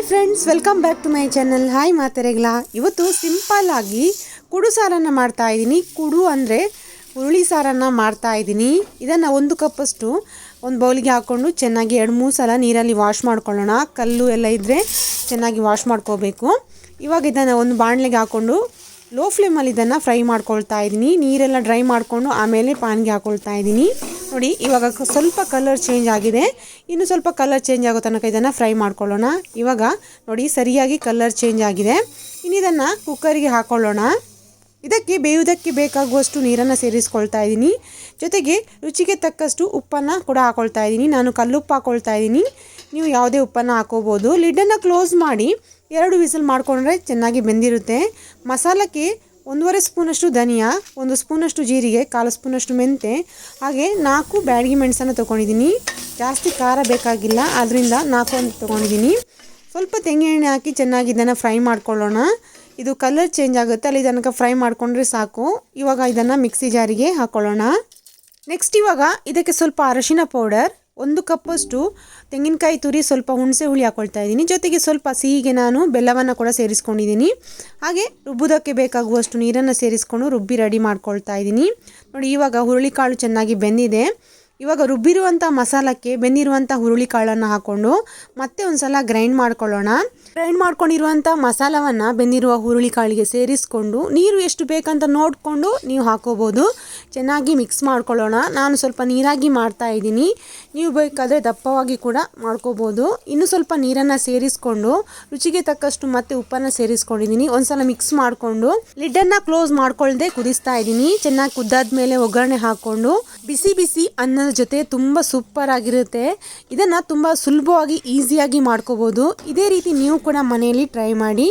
Hi friends welcome back to my channel hi ಮಾತೆರೆಗ್ಲ. ಇವತ್ತು simple ಆಗಿ ಕುಡು ಸಾರನ್ನು ಮಾಡ್ತಾ ಇದ್ದೀನಿ. ಕುಡು ಅಂದರೆ ಹುರುಳಿ ಸಾರನ್ನು ಮಾಡ್ತಾ ಇದ್ದೀನಿ. ಇದನ್ನು ಒಂದು ಕಪ್ಪಷ್ಟು ಒಂದು ಬೌಲಿಗೆ ಹಾಕ್ಕೊಂಡು ಚೆನ್ನಾಗಿ ಎರಡು ಮೂರು ಸಲ ನೀರಲ್ಲಿ ವಾಶ್ ಮಾಡ್ಕೊಳ್ಳೋಣ. ಕಲ್ಲು ಎಲ್ಲ ಇದ್ದರೆ ಚೆನ್ನಾಗಿ ವಾಶ್ ಮಾಡ್ಕೋಬೇಕು. ಇವಾಗ ಇದನ್ನು ಒಂದು ಬಾಣಲೆಗೆ ಹಾಕ್ಕೊಂಡು ಲೋ ಫ್ಲೇಮಲ್ಲಿ ಇದನ್ನು ಫ್ರೈ ಮಾಡ್ಕೊಳ್ತಾ ಇದ್ದೀನಿ. ನೀರೆಲ್ಲ ಡ್ರೈ ಮಾಡಿಕೊಂಡು ಆಮೇಲೆ ಪಾನ್ಗೆ ಹಾಕ್ಕೊಳ್ತಾ ಇದ್ದೀನಿ. ನೋಡಿ, ಇವಾಗ ಸ್ವಲ್ಪ ಕಲರ್ ಚೇಂಜ್ ಆಗಿದೆ. ಇನ್ನು ಸ್ವಲ್ಪ ಕಲರ್ ಚೇಂಜ್ ಆಗೋ ತನಕ ಇದನ್ನು ಫ್ರೈ ಮಾಡ್ಕೊಳ್ಳೋಣ. ಇವಾಗ ನೋಡಿ, ಸರಿಯಾಗಿ ಕಲರ್ ಚೇಂಜ್ ಆಗಿದೆ. ಇನ್ನು ಇದನ್ನು ಕುಕ್ಕರಿಗೆ ಹಾಕ್ಕೊಳ್ಳೋಣ ಇದಕ್ಕೆ ಬೇಯುವುದಕ್ಕೆ ಬೇಕಾಗುವಷ್ಟು ನೀರನ್ನು ಸೇರಿಸ್ಕೊಳ್ತಾ ಇದ್ದೀನಿ. ಜೊತೆಗೆ ರುಚಿಗೆ ತಕ್ಕಷ್ಟು ಉಪ್ಪನ್ನು ಕೂಡ ಹಾಕ್ಕೊಳ್ತಾ ಇದ್ದೀನಿ. ನಾನು ಕಲ್ಲುಪ್ಪು ಹಾಕೊಳ್ತಾ ಇದ್ದೀನಿ. ನೀವು ಯಾವುದೇ ಉಪ್ಪನ್ನು ಹಾಕೋಬೋದು. ಲಿಡ್ಡನ್ನು ಕ್ಲೋಸ್ ಮಾಡಿ ಎರಡು ವಿಸಲ್ ಮಾಡಿಕೊಂಡ್ರೆ ಚೆನ್ನಾಗಿ ಬೆಂದಿರುತ್ತೆ. ಮಸಾಲಕ್ಕೆ ಒಂದೂವರೆ ಸ್ಪೂನಷ್ಟು ಧನಿಯಾ, ಒಂದು ಸ್ಪೂನಷ್ಟು ಜೀರಿಗೆ, ಕಾಲು ಸ್ಪೂನಷ್ಟು ಮೆಂತೆ, ಹಾಗೆ ನಾಲ್ಕು ಬ್ಯಾಡಗಿ ಮೆಣಸನ್ನು ತೊಗೊಂಡಿದ್ದೀನಿ. ಜಾಸ್ತಿ ಖಾರ ಬೇಕಾಗಿಲ್ಲ ಅದರಿಂದ ನಾಲ್ಕು ಒಂದು ತೊಗೊಂಡಿದ್ದೀನಿ. ಸ್ವಲ್ಪ ತೆಂಗಿನೆಣ್ಣೆ ಹಾಕಿ ಚೆನ್ನಾಗಿ ಇದನ್ನು ಫ್ರೈ ಮಾಡ್ಕೊಳ್ಳೋಣ. ಇದು ಕಲರ್ ಚೇಂಜ್ ಆಗುತ್ತೆ, ಅಲ್ಲಿ ತನಕ ಫ್ರೈ ಮಾಡಿಕೊಂಡ್ರೆ ಸಾಕು. ಇವಾಗ ಇದನ್ನು ಮಿಕ್ಸಿ ಜಾರಿಗೆ ಹಾಕ್ಕೊಳ್ಳೋಣ ನೆಕ್ಸ್ಟ್ ಇವಾಗ ಇದಕ್ಕೆ ಸ್ವಲ್ಪ ಅರಶಿನ ಪೌಡರ್ ಒಂದು ಕಪ್ಪಷ್ಟು ತೆಂಗಿನಕಾಯಿ ತುರಿ ಸ್ವಲ್ಪ ಹುಣಸೆ ಹುಳಿ ಹಾಕ್ಕೊಳ್ತಾ ಇದ್ದೀನಿ. ಜೊತೆಗೆ ಸ್ವಲ್ಪ ಸಿಹಿಗೆ ನಾನು ಬೆಲ್ಲವನ್ನು ಕೂಡ ಸೇರಿಸ್ಕೊಂಡಿದ್ದೀನಿ. ಹಾಗೆ ರುಬ್ಬೋದಕ್ಕೆ ಬೇಕಾಗುವಷ್ಟು ನೀರನ್ನು ಸೇರಿಸ್ಕೊಂಡು ರುಬ್ಬಿ ರೆಡಿ ಮಾಡ್ಕೊಳ್ತಾ ಇದ್ದೀನಿ. ನೋಡಿ, ಇವಾಗ ಹುರುಳಿಕಾಳು ಚೆನ್ನಾಗಿ ಬೆಂದಿದೆ. ಇವಾಗ ರುಬ್ಬಿರುವಂಥ ಮಸಾಲಕ್ಕೆ ಬೆಂದಿರುವಂಥ ಹುರುಳಿ ಕಾಳನ್ನು ಹಾಕ್ಕೊಂಡು ಮತ್ತೆ ಒಂದು ಸಲ ಗ್ರೈಂಡ್ ಮಾಡ್ಕೊಳ್ಳೋಣ. ಗ್ರೈಂಡ್ ಮಾಡ್ಕೊಂಡಿರುವಂಥ ಮಸಾಲವನ್ನು ಬೆಂದಿರುವ ಹುರುಳಿ ಕಾಳಿಗೆ ಸೇರಿಸ್ಕೊಂಡು ನೀರು ಎಷ್ಟು ಬೇಕಂತ ನೋಡಿಕೊಂಡು ನೀವು ಹಾಕೋಬೋದು. ಚೆನ್ನಾಗಿ ಮಿಕ್ಸ್ ಮಾಡ್ಕೊಳ್ಳೋಣ. ನಾನು ಸ್ವಲ್ಪ ನೀರಾಗಿ ಮಾಡ್ತಾ ಇದ್ದೀನಿ. ನೀವು ಬೇಕಾದರೆ ದಪ್ಪವಾಗಿ ಕೂಡ ಮಾಡ್ಕೋಬೋದು. ಇನ್ನು ಸ್ವಲ್ಪ ನೀರನ್ನು ಸೇರಿಸ್ಕೊಂಡು ರುಚಿಗೆ ತಕ್ಕಷ್ಟು ಮತ್ತೆ ಉಪ್ಪನ್ನು ಸೇರಿಸ್ಕೊಂಡಿದ್ದೀನಿ. ಒಂದ್ಸಲ ಮಿಕ್ಸ್ ಮಾಡಿಕೊಂಡು ಲಿಡ್ಡನ್ನು ಕ್ಲೋಸ್ ಮಾಡ್ಕೊಳ್ಳದೆ ಕುದಿಸ್ತಾ ಇದ್ದೀನಿ. ಚೆನ್ನಾಗಿ ಕುದ್ದಾದ ಮೇಲೆ ಒಗ್ಗರಣೆ ಹಾಕ್ಕೊಂಡು ಬಿಸಿ ಬಿಸಿ ಅನ್ನದ ಜೊತೆ ತುಂಬ ಸೂಪರ್ ಆಗಿರುತ್ತೆ. ಇದನ್ನು ತುಂಬ ಸುಲಭವಾಗಿ ಈಸಿಯಾಗಿ ಮಾಡ್ಕೋಬೋದು. ಇದೇ ರೀತಿ ನೀವು ಕೂಡ ಮನೆಯಲ್ಲಿ ಟ್ರೈ ಮಾಡಿ